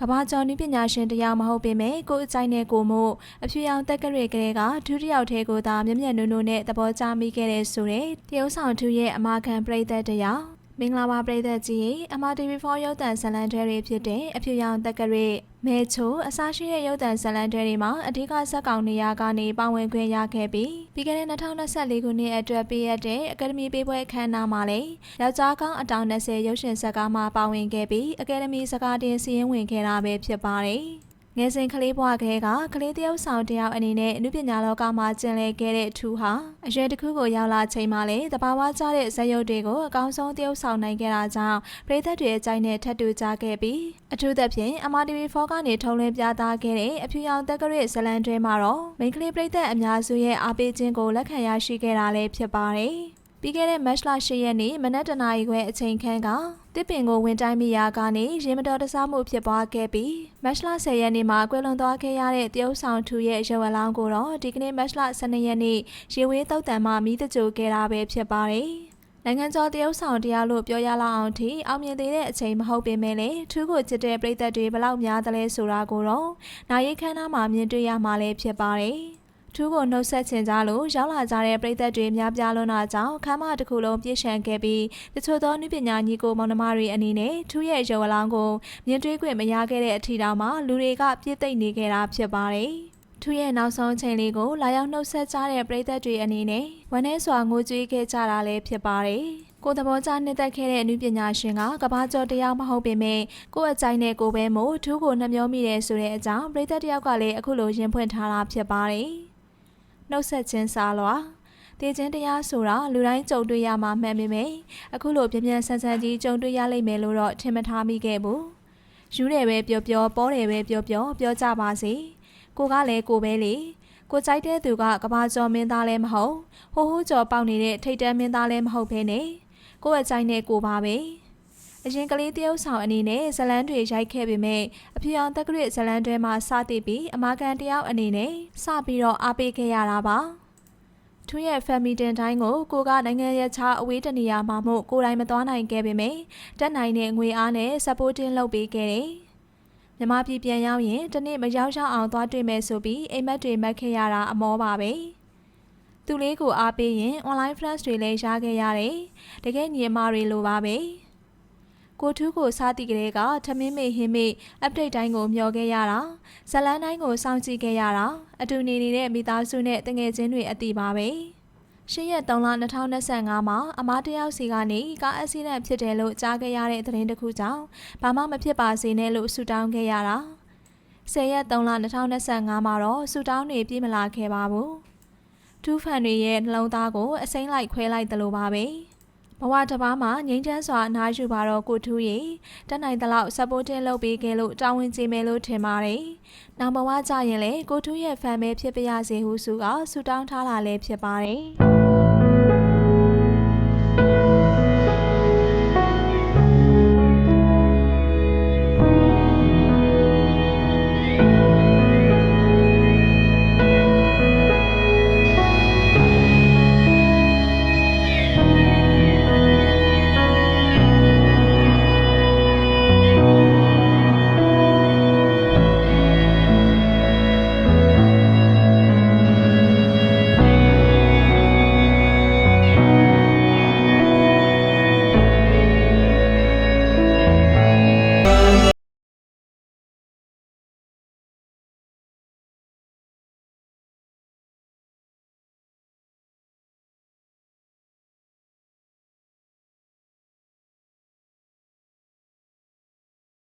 ကဘာကျော်နည်းပညာရှင်တရားမဟုတ်ပေမဲ့ကိုယ်အကြိုက်နဲ့ကိုမို့အဖြူရောင်တက်ကလေးကလေးကဒုတိယထဲကိုသာမျက်မျက်နုံနုံနဲ့သဘောကျမိခဲ့တဲ့ဆိုတဲ့တရုတ်ဆောင်သူရဲ့အမာခံပရိသတ်တရား မင်္ဂလာပါပရိသတ်ကြီးရေအမ TV4 ရုပ်သံဇာတ်လမ်းတွဲတွေဖြစ်တဲ့အဖြူရောင်တက်ကလေးမဲချိုအစားရှိတဲ့ရုပ်သံဇာတ်လမ်းတွဲတွေမှာအဓိကဇက်ကောင်နေရာကနေပါဝင်ခွင့်ရခဲ့ပြီးပြီးခဲ့တဲ့2024ခုနှစ်အတွက်ပေးရတဲ့အကယ်ဒမီပေးပွဲအခမ်းအနားမှာလည်းယောက်ျားကောင်းအတောင်20ရုပ်ရှင်ဇာတ်ကားမှာပါဝင်ခဲ့ပြီးအကယ်ဒမီစကားတင်စီရင်ဝင်ခဲ့တာပဲဖြစ်ပါတယ် ငယ်စဉ်ကလေးဘဝကလေးကကလေးတယောက်ဆောင်တယောက်အနေနဲ့အနုပညာလောကမှာကျင်လည်ခဲ့တဲ့ထူဟာအရွယ်တစ်ခုကိုရောက်လာချိန်မှာလေတဘာဝကျတဲ့ဇာတ်ရုပ်တွေကိုအကောင်းဆုံးတယောက်ဆောင်နိုင်ခဲ့တာကြောင့်ပရိသတ်တွေအကြိုက်နဲ့ထပ်တူကြခဲ့ပြီးအထူးသဖြင့် MRTV4 ကနေထုံးလင်းပြသခဲ့တဲ့အဖြူရောင်တက်ကရစ်ဇလန်တွဲမှာတော့မိန်းကလေးပရိသတ်အများစုရဲ့အားပေးခြင်းကိုလက်ခံရရှိခဲ့တာလည်းဖြစ်ပါတယ် ပြီးခဲ့တဲ့မတ်လ10ရက်နေ့မနက်တနာရီခွဲအချိန်ခန့်ကတစ်ပင်ကိုဝင်တိုင်းမိရာကနေရင်မတော်တဆမှုဖြစ်ပွားခဲ့ပြီးမတ်လ10ရက်နေ့မှာကွယ်လွန်သွားခဲ့ရတဲ့တရုတ်ဆောင်ထူရဲ့ရုပ်အလောင်းကိုတော့ဒီကနေ့မတ်လ12ရက်နေ့ရေဝေးတုတ်တန်မှမိတကြိုခဲ့တာပဲဖြစ်ပါတယ်။နိုင်ငံကျော်တရုတ်ဆောင်တရားလို့ပြောရလောက်အောင်ထိအောင်မြင်သေးတဲ့အချိန်မဟုတ်ပေမဲ့လည်းထူးကိုချစ်တဲ့ပြည်သက်တွေဘလောက်များသလဲဆိုတာကိုတော့နိုင်ရိတ်ခန်းသားမှာမြင်တွေ့ရမှာလည်းဖြစ်ပါတယ်။ ထူးကိုနှုတ်ဆက်ချင်ကြလို့ရောက်လာကြတဲ့ပြည်သက်တွေများပြားလွန်းတာကြောင့်ခမ်းမတစ်ခုလုံးပြည့်ရှံခဲ့ပြီးတချို့သောနုပညာညီကိုမောင်နှမတွေအနေနဲ့ထူးရဲ့ရုပ်အလောင်းကိုမြင်တွေ့ခွင့်မရခဲ့တဲ့အထီတောင်မှလူတွေကပြည့်သိမ့်နေခဲ့တာဖြစ်ပါတယ်။ထူးရဲ့နောက်ဆုံးချိန်လေးကိုလာရောက်နှုတ်ဆက်ကြတဲ့ပြည်သက်တွေအနေနဲ့ဝမ်းနည်းစွာငိုကြွေးခဲ့ကြတာလည်းဖြစ်ပါတယ်။ကိုသဘောကျနှစ်သက်ခဲ့တဲ့အနုပညာရှင်ကကဘာကျော်တရားမဟုတ်ပေမဲ့ကိုယ့်အကြိုက်နဲ့ကိုပဲမို့ထူးကိုနှမျောမိတယ်ဆိုတဲ့အကြောင်းပြည်သက်တယောက်ကလည်းအခုလိုရင်ဖွင့်ထားတာဖြစ်ပါတယ်။ နှုတ်ဆက်ခြင်းစားလွာတည်ခြင်းတရားဆိုတာလူတိုင်းကြုံတွေ့ရမှာမှန်ပေမယ့်အခုလိုပြင်းပြဆန်းဆန်းကြီးကြုံတွေ့ရလိမ့်မယ်လို့တော့ထင်မထားမိခဲ့ဘူးယူတယ်ပဲပြောပြောပေါ်တယ်ပဲပြောပြောပြောကြပါစေကိုကလည်းကိုပဲလေကိုကြိုက်တဲ့သူကကဘာကျော်မင်းသားလည်းမဟုတ်ဟိုးဟိုးကျော်ပေါက်နေတဲ့ထိတ်တန်းမင်းသားလည်းမဟုတ်ဘဲနဲ့ကိုယ့်အကြိုက်နဲ့ကိုပါပဲ အရင်ကလေးတယောက်ဆောင်အနေနဲ့ဇလန်းတွေရိုက်ခဲ့ပေမဲ့အဖြူအောင်တက်ကရစ်ဇလန်းတွေမှာစတင်ပြီးအမာကန်တယောက်အနေနဲ့စပြီးတော့အားပေးခဲ့ရတာပါထူးရဲ့ family တင်တိုင်းကိုကိုကနိုင်ငံရဲ့ခြားအဝေးတနေရာမှာမို့ကိုယ်တိုင်မသွားနိုင်ခဲ့ပေမဲ့တက်နိုင်တဲ့ငွေအားနဲ့ supporting လုပ်ပေးခဲ့တယ်မြမပြည်ပြန်ရောက်ရင်တနေ့မရောက်ရောက်အောင်သွားတွေ့မယ်ဆိုပြီးအိမ်မက်တွေမက်ခဲ့ရတာအမောပါပဲသူလေးကိုအားပေးရင် online friends တွေလည်းရခဲ့ရတယ်တကယ်ညီမတွေလိုပါပဲ ကိုထူးကိုစားတိကလေးကထမင်းမေဟင်းမေ update တိုင်းကိုမျှော်ခဲ့ရတာဇလန်းတိုင်းကိုစောင့်ကြည့်ခဲ့ရတာအတူနေနေတဲ့မိသားစုနဲ့တငယ်ချင်းတွေအတိပါပဲရှင်းရက်3လ2025မှာအမားတယောက်စီကနေကားအက်ဆီဒန့်ဖြစ်တယ်လို့ကြားခဲ့ရတဲ့သတင်းတစ်ခုကြောင့်ဘာမှမဖြစ်ပါစေနဲ့လို့ဆုတောင်းခဲ့ရတာ10ရက်3လ2025မှာတော့ဆုတောင်းတွေပြည့်မလာခဲ့ပါဘူးထူးဖန်တွေရဲ့နှလုံးသားကိုအစိမ့်လိုက်ခွဲလိုက်တယ်လို့ပါပဲ။ ဘဝတစ်ပါးမှာငြိမ်းချမ်းစွာအနားယူပါတော့ကိုထူးရီတက်နိုင်သလောက် supporting လုပ်ပေးခဲ့လို့တာဝန်ကျေမယ်လို့ထင်ပါတယ်။နောက်ဘဝကြရင်လေကိုထူးရဲ့ fan ပဲဖြစ်ပါရစေဟုဆိုကဆုတောင်းထားတာလည်းဖြစ်ပါတယ်။